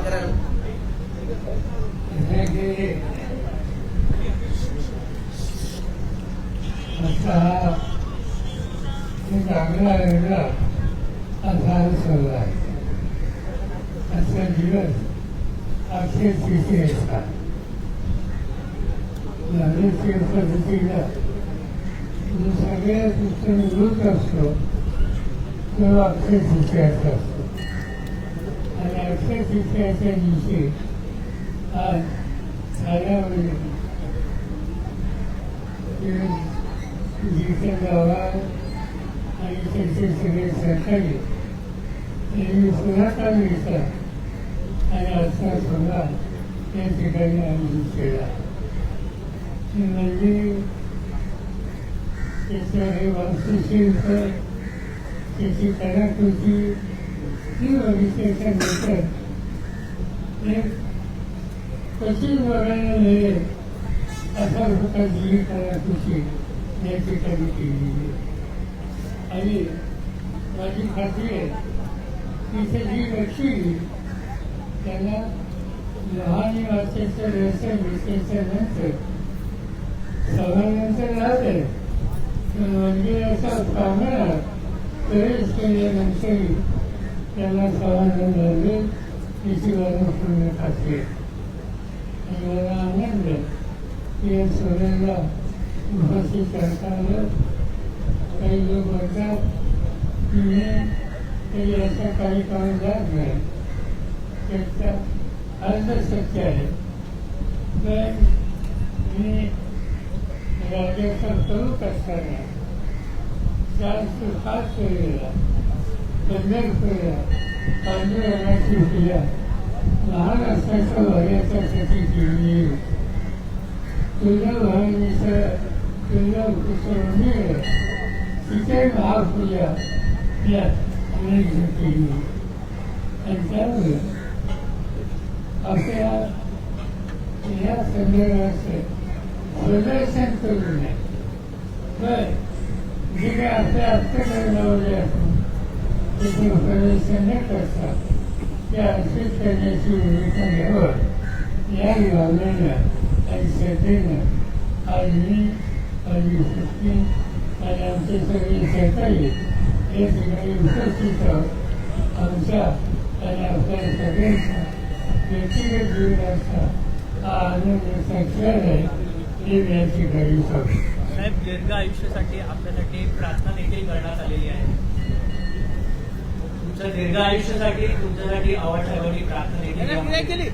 कराल हे जे असा दिवस अक्षय तिथे असतात पद्धतीला जो सगळ्यात असतो तो अक्षय तृतीयाचा असतो आणि दिवशी आज गावात आणि त्याचे सगळे सहकारी यांनी पुढाकार घेतला आणि असा सोहळा त्या ठिकाणी आम्ही केला म्हणजे त्याचं हे वास्तुशिल्प त्याची कलाकृती ही बघितल्याच्या बघायला मिळेल अशा प्रकारची या ठिकाणी आणि माझी खात्री आहे जी व्यक्ती त्यांना लहान व्यवसाय विषयाच्या नंतर सभानंतर राहते म्हणजे असा सांगणार प्रवेश केल्यानंतरही त्याला समाधान लागेल याची मला पूर्ण खात्री आणि मला आनंद की या सोहळ्याला उपस्थित करता आलं काही लोक म्हणतात की हे काही असं काही काम जात नाही त्याचा अर्ध सत्य आहे तर मी राज्याचा प्रमुख असताना चारशे पाच वेळेला पंढरपूरला आंदोलनाची क्रिया लहान असल्याच्या वयाच्यासाठी केली तुझ्या बहिणीचं तुझ्या कुसरणी तिथे महापूजा या अनेक केली आणि त्यामुळे आपल्या या संदर्भाचे प्रदर्शन करू नये जे आपल्या लावले त्याचे प्रदर्शन न करता त्या अर्थित करण्याची भूमिका घ्यावं या भावनेनं आणि श्रद्धेनं आज मी माझी शक्ती आणि आमचे सगळे सहकारी या ठिकाणी उपस्थित आहोत आमच्या आणि आपल्या सगळ्यांचा व्यक्तिगत जीवनाचा हा आनंदाचा आहे हे मी या ठिकाणी साहेब दीर्घ आयुष्यासाठी आपल्यासाठी प्रार्थना देखील करण्यात आलेली आहे. तुमच्या दीर्घ आयुष्यासाठी तुमच्यासाठी आवडण्यासाठी प्रार्थना देखील क्रिया केली.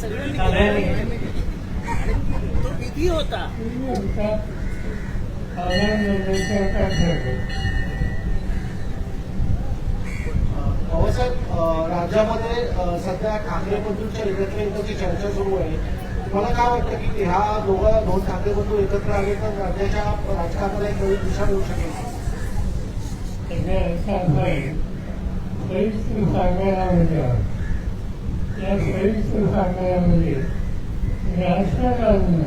सगळ्यांनी तो विधी होता. राज्यामध्ये सध्या ठाकरे बंधूंच्या एकत्र येण्याची चर्चा सुरू आहे. तुम्हाला काय वाटतं की ह्या दोघं दोन ठाकरे बंधू एकत्र आले तर राज्याच्या राजकारणाला एक नवी दिशा मिळू शकेल? बरीच सांगायला या बरीच सांगायला राजकारण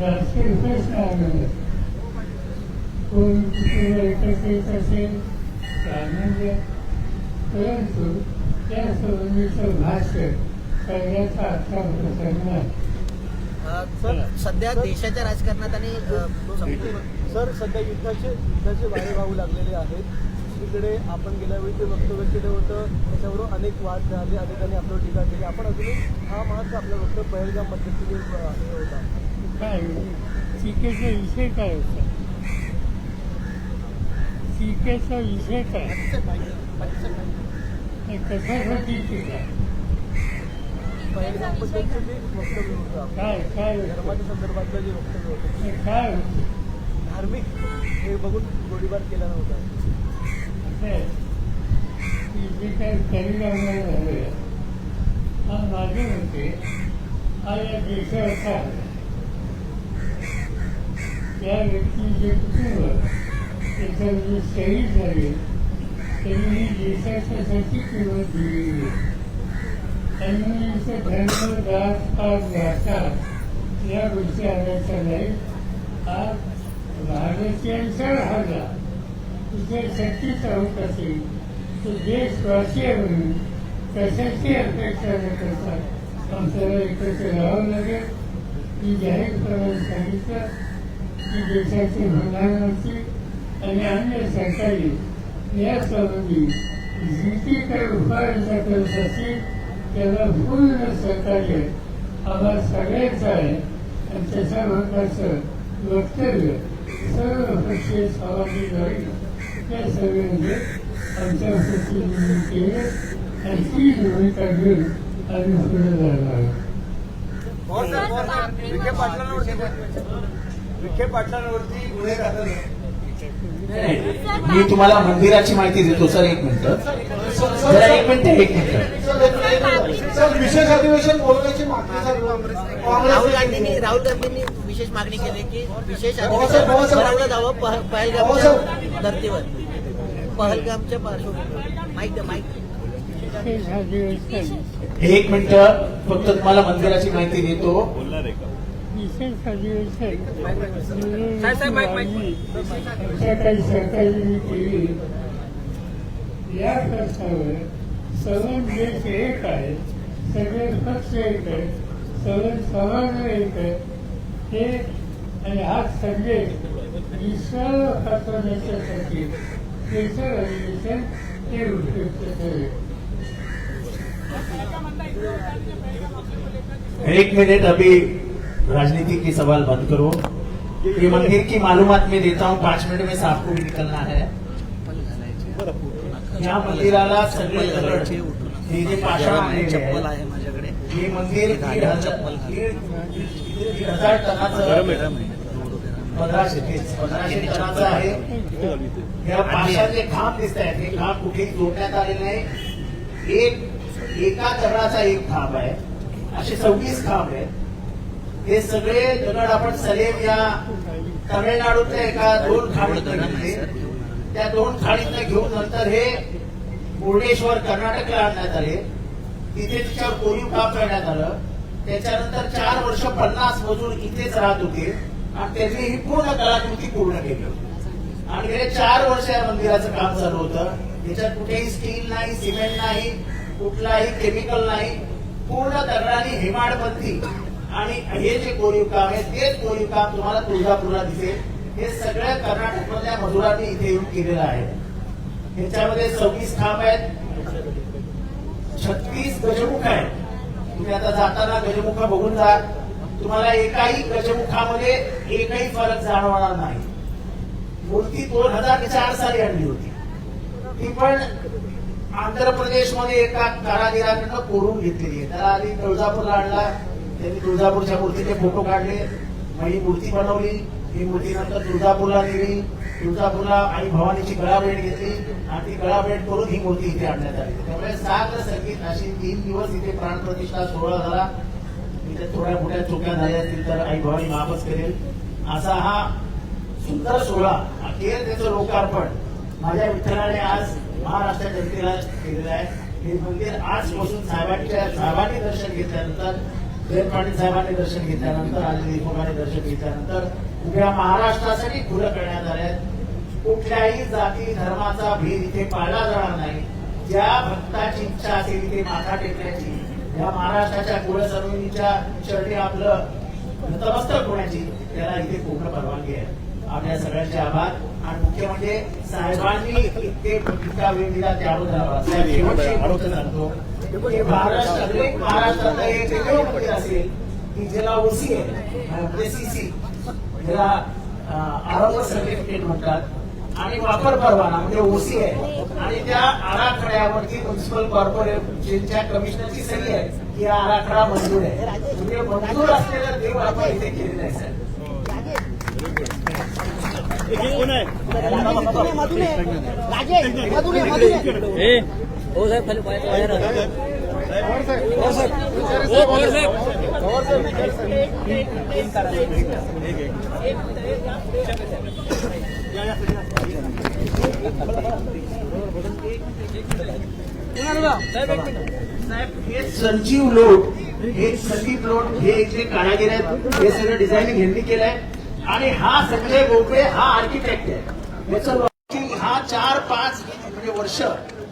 राजकीय प्रश्न आणलं कोण कुटुंब एकत्र येत असेल आनंद आहे. परंतु त्या संबंधीचं भाष्य करण्याचा आता प्रसंग सर सध्या देशाच्या राजकारणात आणि सर सध्या युद्धाचे युद्धाचे वारे वाहू लागलेले आहेत. दुसरीकडे आपण गेल्या वेळी जे वक्तव्य केलं होतं त्याच्यावरून अनेक वाद झाले अनेकांनी आपल्यावर टीका केली. आपण अजूनही हा मार्च आपलं वक्तव्य पहिलगाम पद्धतीने हे होता काय टीकेचा विषय काय होता? टीकेचा विषय काय? हे कशासाठी टीका पहिलगाम पद्धतीचे जे वक्तव्य होतं काय काय? धर्माच्या संदर्भातलं जे वक्तव्य होतं. हे काय होतं? धार्मिक हे बघून गोळीबार केला नव्हता. जे काही परिणाम झाले हा माझे होते हा या देशाचा आहे. त्या व्यक्तीचे कुटुंब त्याच्या जे शहीद झाले त्यांनी देशाच्यासाठी किंमत दिलेली त्यांनी धर्म जात पात भाषा या गोष्टी आणायच्या नाही आज भारतीयांचा राहिला जर शक्तीचा होत असेल. तो देशवासीय म्हणून. कशाची अपेक्षा न करता आमच्याला एकत्र राहावं लागेल? मी जाहीरपणे सांगितलं. की देशाचे प्रधानमंत्री आणि अन्य सरकारी या संबंधी जी ती काही उपाययोजना करत असतील त्याला पूर्ण सहकार्य आम्हाला सगळ्यांचं आहे. आणि त्याच्या महत्वाचं वक्तव्य सर्व पक्षीय सामाजिक राहील या सगळ्यांनी आमच्या प्रतिनिधी केले आणि ती भूमिका घेऊन आम्ही पुढे जाणार आहोत विखे पाटलांवरती विखे पाटलांवरती गुन्हे दाखल मी तुम्हाला मंदिराची माहिती देतो. सर एक मिनिट. जरा एक मिनिट एक मिनिट. सर विशेष अधिवेशन बोलवण्याची मागणी सर. राहुल गांधींनी राहुल गांधींनी विशेष मागणी केली की विशेष. भरवलं जावं पह- पहलगामच्या धर्तीवर. पहलगामच्या पार्श्वभूमीवर. विशेष अधिवेशन एक मिनिट फक्त तुम्हाला मंदिराची माहिती देतो. विशेष अधिवेशन केली या प्रश्नावर सर्व देश एक आहे सगळे पक्ष एक आहे सगळे समाज एक आहे. हे संदेश अधिवेशन हे उपयुक्त ठरेल एक मिनट अभी राजनीति की सवाल बंद करो। ये मंदिर की मालूमात मैं देता हूँ पाँच मिनट में साहब को भी निकलना है। या मंदिराला सगळे दगड हे जे पाषाण आणलेले चप्पल आहे हे मंदिर दीड हजार दीड दीड हजार टनाचं पंधराशे पंधराशे टनाचं आहे? या पाषाणचे खांब दिसत आहेत हे खांब कुठेही जोडण्यात आलेले नाही. एक एका दगडाचा एक खांब आहे. असे सव्वीस खांब आहेत. हे सगळे दगड आपण सलेम या तामिळनाडूतल्या एका दोन खाडीतनं घेतले त्या दोन खाडीतनं घेऊन नंतर हे मुर्डेश्वर कर्नाटकला आणण्यात आले. तिथे तिच्यावर कोरीव काम करण्यात आलं त्याच्यानंतर चार वर्ष पन्नास मजूर इथेच राहत होते आणि त्यांनी ही पूर्ण कलाकृती पूर्ण केली आणि गेले चार वर्ष या मंदिराचं काम चालू होतं. त्याच्यात कुठेही स्टील नाही सिमेंट नाही कुठलाही केमिकल नाही. पूर्ण दगडाने हेमाडपंथी आणि हे जे कोरीव काम आहे तेच कोरीव काम तुम्हाला तुळजापूरला दिसेल. हे सगळ्या कर्नाटक मधल्या मजुरांनी इथे येऊन केलेलं आहे. ह्याच्यामध्ये सव्वीस खांब आहेत. छत्तीस गजमुख आहे. तुम्ही आता जाताना गजमुख बघून जा. तुम्हाला एकाही गजमुखामध्ये एकही फरक जाणवणार नाही. मूर्ती दोन हजार चार साली आणली होती. ती पण आंध्र प्रदेशमध्ये एका कारागिराकडनं कोरून घेतलेली आहे. त्याला आधी तुळजापूरला आणला. त्यांनी तुळजापूरच्या मूर्तीचे फोटो काढले. मग ही मूर्ती बनवली. ही मूर्ती नंतर तुळजापूरला नेली तुळजापूरला आई भवानीची गळाभेट घेतली. आणि ती गळाभेट करून ही मूर्ती इथे आणण्यात आली. त्यामुळे सागर संगीत अशी तीन दिवस इथे प्राणप्रतिष्ठा सोहळा झाला. इथे थोड्या मोठ्या चुक्या झाल्या असतील तर आई भवानी माफच करेल. असा हा सुंदर सोहळा अखेर त्याचं लोकार्पण माझ्या विठ्ठलाने आज महाराष्ट्र जनतेला केलेलं आहे. हे मंदिर आजपासून साहेबांच्या साहेबांनी दर्शन घेतल्यानंतर देवपाणी साहेबांनी दर्शन घेतल्यानंतर आज देशमुखांनी दर्शन घेतल्यानंतर उभ्या महाराष्ट्रासाठी खुलं करण्यात आले कुठल्याही जाती धर्माचा भेद इथे पाळला जाणार नाही. ज्या भक्ताची इच्छा असेल इथे माथा टेकण्याची या महाराष्ट्राच्या कुलसर्वणीच्या चरणी आपलं नतमस्तक होण्याची त्याला इथे पूर्ण परवानगी आहे. आपल्या सगळ्यांचे आभार. आणि मुख्य म्हणजे साहेबांनी इतके इतका वेळ दिला त्याबद्दल आभार. एक सांगतो. की महाराष्ट्रात महाराष्ट्रातलं एक एकमेव मंदिर असेल की ज्याला ओसी आहे म्हणजे सीसी ज्याला आरोग्य सर्टिफिकेट म्हणतात. आणि वापर परवाना म्हणजे ओसी आहे. आणि त्या आराखड्यावरती म्युन्सिपल कॉर्पोरेशनच्या कमिशनरची सही आहे की हा आराखडा मंजूर आहे. म्हणजे मंजूर असलेलं देव आपण इथे केलेलं आहे साहेब. हो साहेब खाली पाय संजीव लोट हे संदीप लोट हे इथले कारागीर आहेत. हे सगळं डिझायनिंग ह्यांनी केलंय. आणि हा संजय गोपे हा आर्किटेक्ट आहे. याचं हा चार पाच म्हणजे वर्ष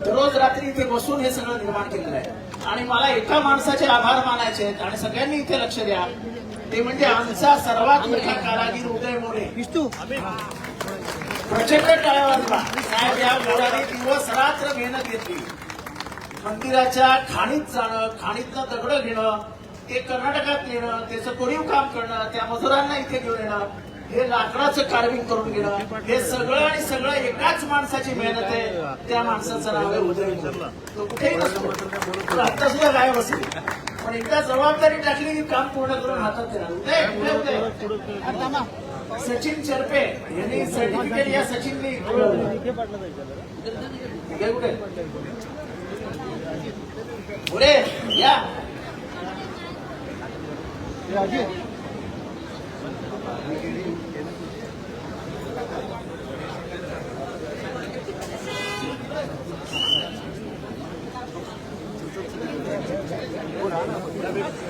दररोज रात्री इथे बसून हे सगळं निर्माण केलेलं आहे. आणि मला एका माणसाचे आभार मानायचे आहेत आणि सगळ्यांनी इथे लक्ष द्या. ते म्हणजे आमचा सर्वात मोठा कारागीर उदय मोरे. प्रचंड टाळ्या साहेब या दिवस रात्र मेहनत घेतली. मंदिराच्या खाणीत जाणं खाणीतनं दगड घेणं ते कर्नाटकात नेणं त्याचं कोरीव काम करणं त्या मजुरांना इथे घेऊन येणं हे लाकडाचं कार्विंग करून गेलं हे सगळं आणि सगळं एकाच माणसाची मेहनत आहे त्या माणसाचं नाव आहे उदय तो कुठेही नसतो. आता सुद्धा गायब असेल. पण एकदा जबाबदारी टाकली की काम पूर्ण करून हातात येणार उदय सचिन चरपे यांनी सर्टिफिकेट या सचिनने पुढे या.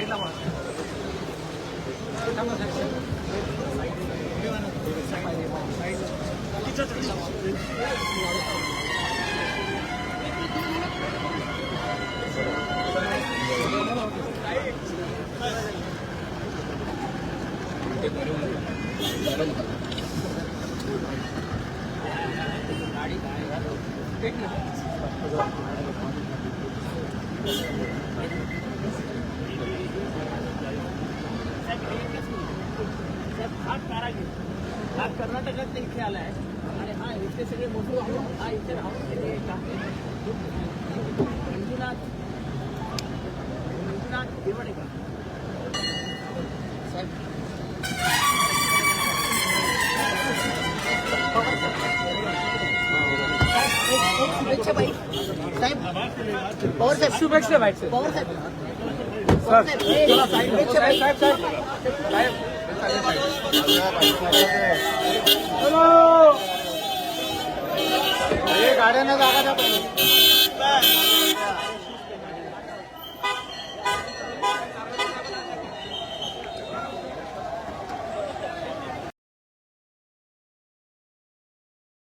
ちょっと待って。कारागीर हा कर्नाटकात इथे आलाय आणि हा इथे सगळे मजूर आणून हा इथे राहून. मंजुनाथ मंजुनाथ देवडेकर शुभेच्छा बाई साहेब पवार साहेब शुभेच्छा बाई पवार साहेब पवार साहेब शुभेच्छा बाई गाड्यांना जागा द्या